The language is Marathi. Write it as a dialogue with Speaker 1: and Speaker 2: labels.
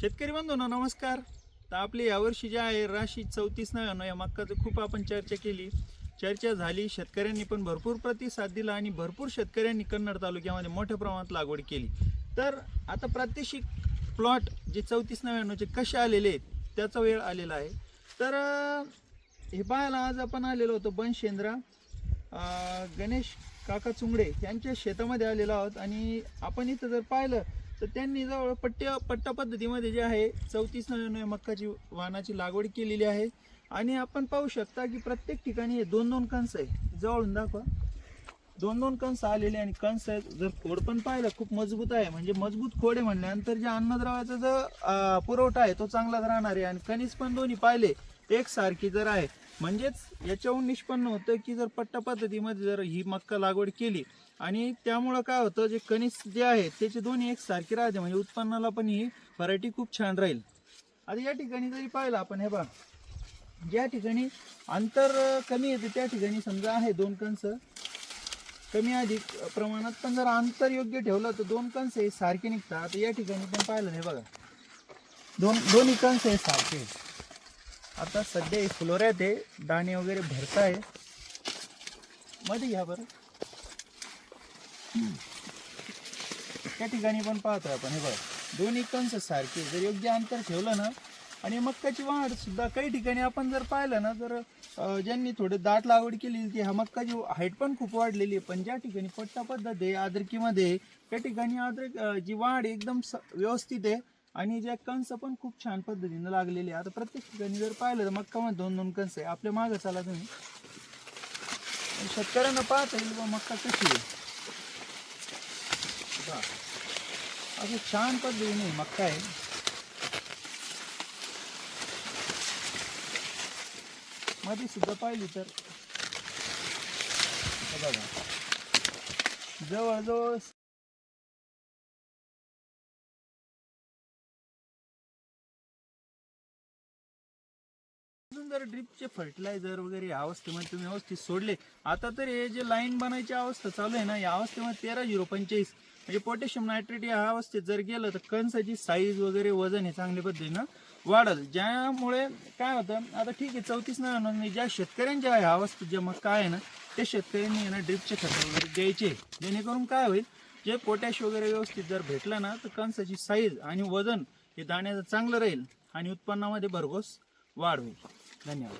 Speaker 1: शेतकरी बंधूंनो नमस्कार. तर आपली यावर्षी जे आहे राशी चौतीस नव्याण्णव या मक्काचं खूप आपण चर्चा केली. चर्चा झाली शेतकऱ्यांनी पण भरपूर प्रतिसाद दिला आणि भरपूर शेतकऱ्यांनी कन्नड तालुक्यामध्ये मोठ्या प्रमाणात लागवड केली. तर आता प्रात्यक्षिक प्लॉट जे चौतीस नव्याण्णवचे कसे आलेले आहेत त्याचा वेळ आलेला आहे. तर हे पाहायला आज आपण आलेलो होतो बनशेंद्रा गणेश काका चुंगडे यांच्या शेतामध्ये आलेलो आहोत. आणि आपण इथं जर पाहिलं तर त्यांनी जवळ पट्ट्या पट्टा पद्धतीमध्ये जे आहे चौतीस नव्याण्णव मक्काची वाहनाची लागवड केलेली आहे. आणि आपण पाहू शकता की प्रत्येक ठिकाणी हे दोन दोन कंस आहे जवळून दाखवा. दोन दोन कंस आलेले आणि कंस आहेत. जर खोड पण पाहिलं खूप मजबूत आहे. म्हणजे मजबूत खोड आहे म्हणल्यानंतर जे अन्नद्रव्याचा जो पुरवठा आहे तो चांगलाच राहणार आहे. आणि कणीस पण दोन्ही पाहिले एकसारखी जर आहे. म्हणजेच याच्याहून निष्पन्न होतं की जर पट्टा पद्धतीमध्ये जर ही मक्का लागवड केली आणि त्यामुळं काय होतं जे कणीस जे आहे त्याचे दोन्ही एकसारखे राहते. म्हणजे उत्पन्नाला पण ही व्हरायटी खूप छान राहील. आता या ठिकाणी जरी पाहिलं आपण हे बघा. ज्या ठिकाणी अंतर कमी येते त्या ठिकाणी समजा आहे दोन कंस कमी अधिक प्रमाणात पण जर अंतर योग्य ठेवलं तर दोन कंस हे सारखे निघतात. आता या ठिकाणी पण पाहिलं हे बघा. दोन दोन्ही कंस हे सारखे. आता सध्या हे फुलोऱ्यात आहे. दाणे वगैरे भरताय. मध्ये घ्या बरं. त्या ठिकाणी पण पाहतोय आपण. हे बघा. दोन्ही कंस सारखे. जर योग्य अंतर ठेवलं ना आणि मक्काची वाढ सुद्धा काही ठिकाणी आपण जर पाहिलं ना तर ज्यांनी थोडे दाट लागवड केली की हा मक्काची हाईट पण खूप वाढलेली आहे. पण ज्या ठिकाणी पट्टा पद्धत आहे आद्रकीमध्ये त्या ठिकाणी आद्रक जी वाढ एकदम व्यवस्थित आहे. आणि ज्या कंस पण खूप छान पद्धतीने लागलेले आता प्रत्येक ठिकाणी जर पाहिलं तर मक्कामध्ये दोन दोन कंस आहे आपल्या मागं चाला तुम्ही. शेतकऱ्यांना पाहता येईल बा मक्का कशी आहे. असं छान पद्धतीने मक्का आहे. मध्ये सुद्धा पाहिली तर बघा. जवळजवळ जर ड्रिपचे फर्टिलायझर वगैरे या अवस्थेमध्ये तुम्ही व्यवस्थित सोडले आता तर हे जे लाईन बनायची अवस्था चालू आहे ना या अवस्थेमध्ये तेरा झिरो पंचेचाळीस. म्हणजे पोटॅशियम नायट्रेट या अवस्थेत जर गेलं तर कणसाची साईज वगैरे वजन हे चांगल्या पद्धतीनं वाढल. ज्यामुळे काय होतं आता ठीक आहे चौतीस नव्याण्णव म्हणजे ज्या शेतकऱ्यांच्या ह्या अवस्थेत जे मग काय आहे ना ते शेतकऱ्यांनी ना ड्रिपचे खत वगैरे द्यायचे. जेणेकरून काय होईल जे पोटॅश वगैरे व्यवस्थित जर भेटलं ना तर कणसाची साईज आणि वजन हे दाण्याचं चांगलं राहील आणि उत्पन्नामध्ये भरघोस वाढ होईल. 慢点